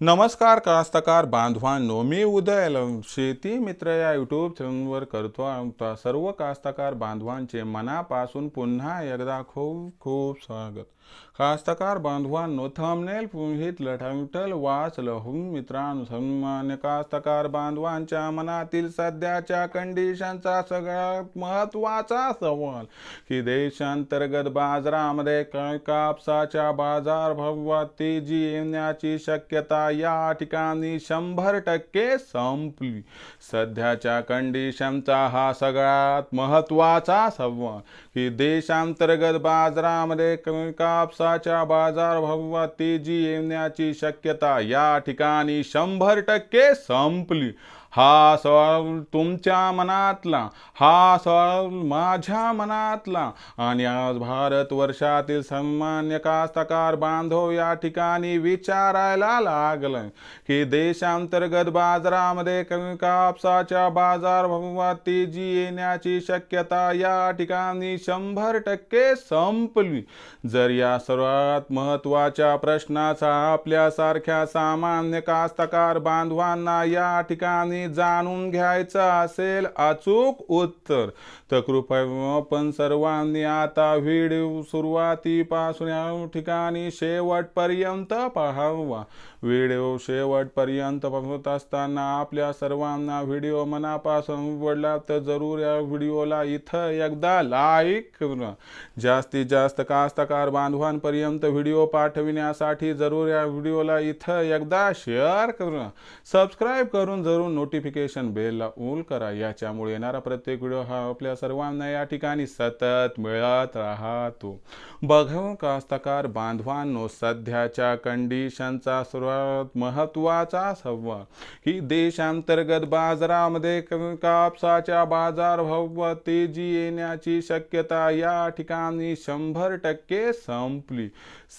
नमस्कार कास्तकार बांधवांनो मी उदय शेती मित्र या यूट्यूब चॅनलवर करतो आमचा सर्व कास्तकार बांधवांचे मनापासून पुन्हा एकदा खूप खूप स्वागत. कास्तकार बांधवांनो थंबनेल पुहित टायटल वाचलं हो. मित्रांनो सन्मान्य कास्तकार बांधवांच्या मनातील सध्याच्या कंडिशनचा सगळ्यात महत्त्वाचा सवाल की देशांतर्गत बाजारामध्ये कापसाच्या कापसाच्या बाजारभावात तेजी येण्याची शक्यता या ठिकाणी शंभर टक्के संपली. सध्याच्या कंडिशनचा हा सगळ्यात महत्त्वाचा संवाद की देशांतर्गत बाजारामध्ये कापसाच्या बाजारभावात तेजी येण्याची शक्यता या ठिकाणी शंभर टक्के संपली. हा सवाल तुमच्या मनातला हा सवाल माझ्या मनातला. आणि आज भारत वर्षातील सामान्य कास्तकार बांधव या ठिकाणी विचारायला लागलं की देशांतर्गत बाजारामध्ये कमी कापसाच्या बाजारभावात तेजी येण्याची शक्यता या ठिकाणी शंभर टक्के संपली. जर या सर्वात महत्त्वाच्या प्रश्नाचा आपल्यासारख्या सामान्य कास्तकार बांधवांना या ठिकाणी जाणून घ्यायचं असेल अचूक उत्तर तर कृपया आपण सर्वांनी आता व्हिडिओ सुरुवातीपासून या ठिकाणी शेवटपर्यंत पाहावा. व्हिडिओ शेवटपर्यंत बघत असताना आपल्या सर्वांना व्हिडिओ मनापासून आवडला तर जरूर या व्हिडिओला इथं एकदा लाईक करा जास्तीत जास्त कास्तकार बांधवांपर्यंत व्हिडिओ पाठविण्यासाठी जरूर या व्हिडिओला इथं एकदा शेअर करा सबस्क्राईब करून जरूर नोटिफिकेशन बेलला ऑल करा. याच्यामुळे येणारा प्रत्येक व्हिडिओ हा आपल्या सर्वांना या ठिकाणी सतत मिळत राहतो. बघ हो, कास्तकार बांधवांनो सध्याच्या कंडिशनचा सर्वात महत्त्वाचा संवाद ही देशांतर्गत बाजारामध्ये कापसाच्या बाजारभाव तेजी येण्याची शक्यता या ठिकाणी शंभर टक्के संपली.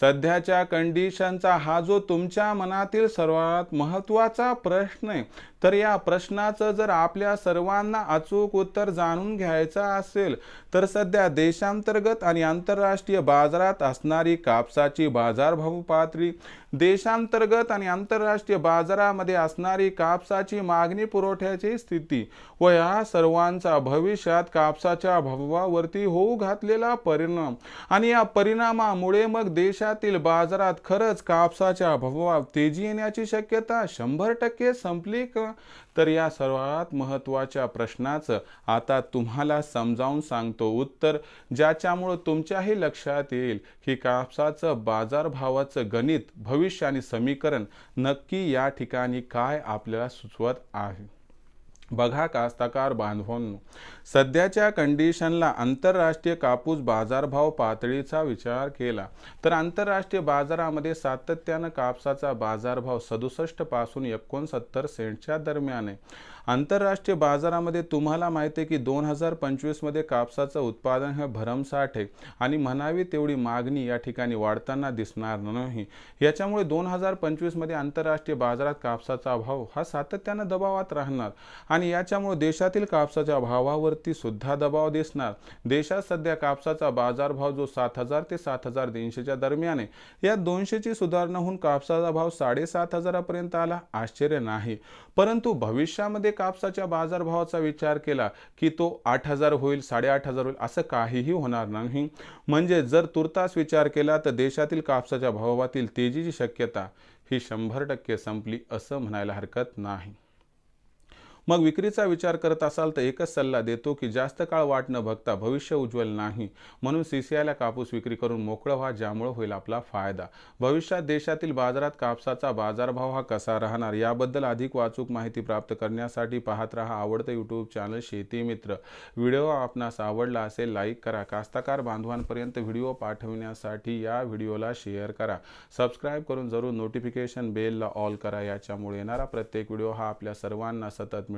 सध्याच्या कंडिशनचा हा जो तुमच्या मनातील सर्वात महत्त्वाचा प्रश्न आहे तर या प्रश्नाचं जर आपल्या सर्वांना अचूक उत्तर जाणून घ्यायचं असेल तर सध्या देशांतर्गत आणि आंतरराष्ट्रीय बाजारात असणारी कापसाची बाजारभाव पातळी देशांतर्गत आणि आंतरराष्ट्रीय बाजारामध्ये असणारी कापसाची मागणी पुरवठ्याची स्थिती व या सर्वांचा भविष्यात कापसाच्या भावावरती होऊ घातलेला परिणाम. आणि या परिणामामुळे मग देशातील बाजारात खरंच कापसाच्या भावात तेजी येण्याची शक्यता शंभर टक्के संपली तर या सर्वात महत्त्वाच्या प्रश्नाचं आता तुम्हाला समजावून सांगतो उत्तर ज्याच्यामुळं तुमच्याही लक्षात येईल की कापसाचं बाजारभावाचं गणित भविष्य आणि समीकरण नक्की या ठिकाणी काय आपल्याला सुचवत आहे. बघा कास्ताकार बांधवांनो सध्याच्या कंडिशनला आंतरराष्ट्रीय कापूस बाजारभाव पातळीचा विचार केला तर आंतरराष्ट्रीय बाजारामध्ये सातत्यानं कापसाचा बाजारभाव सदुसष्टपासून एकोणसत्तर सेंटच्या दरम्यान आहे. आंतरराष्ट्रीय बाजारामध्ये तुम्हाला माहिती आहे की दोन हजार पंचवीसमध्ये कापसाचं उत्पादन हे भरमसाठ आहे आणि म्हणावी तेवढी मागणी या ठिकाणी वाढताना दिसणार नाही. याच्यामुळे दोन हजार पंचवीसमध्ये आंतरराष्ट्रीय बाजारात कापसाचा भाव हा सातत्यानं दबावात राहणार. आणि याच्यामुळे देशातील कापसाच्या भावावरती सुद्धा दबाव दिसणार. देशात सध्या कापसाचा बाजारभाव जो सात हजार ते सात हजार तीनशेच्या दरम्यान आहे या दोनशेची सुधारणा होऊन कापसाचा भाव साडेसात हजारापर्यंत आला आश्चर्य नाही. परंतु भविष्यामध्ये कापसाच्या बाजारभावाचा विचार केला की तो आठ हजार होईल साडेआठ हजार होईल असं काहीही होणार नाही. म्हणजे जर तुर्तास विचार केला तर देशातील कापसाच्या भावातील तेजीची शक्यता ही शंभर टक्के संपली असं म्हणायला हरकत नाही. मग विक्रीचा विचार करत असाल तर एकच सल्ला देतो की जास्त काळ वाट न बघता भविष्य उज्ज्वल नाही. म्हणून सी सी आयला कापूस विक्री करून मोकळं व्हा ज्यामुळे होईल आपला फायदा. भविष्यात देशातील बाजारात कापसाचा बाजारभाव हा कसा राहणार याबद्दल अधिक वाचूक माहिती प्राप्त करण्यासाठी पाहत राहा आवडतं यूट्यूब चॅनल शेती मित्र. व्हिडिओ आपणास आवडला असेल लाईक करा. कास्तकार बांधवांपर्यंत व्हिडिओ पाठवण्यासाठी या व्हिडिओला शेअर करा. सबस्क्राईब करून जरूर नोटिफिकेशन बेलला ऑल करा. याच्यामुळे येणारा प्रत्येक व्हिडिओ हा आपल्या सर्वांना सतत मिळत.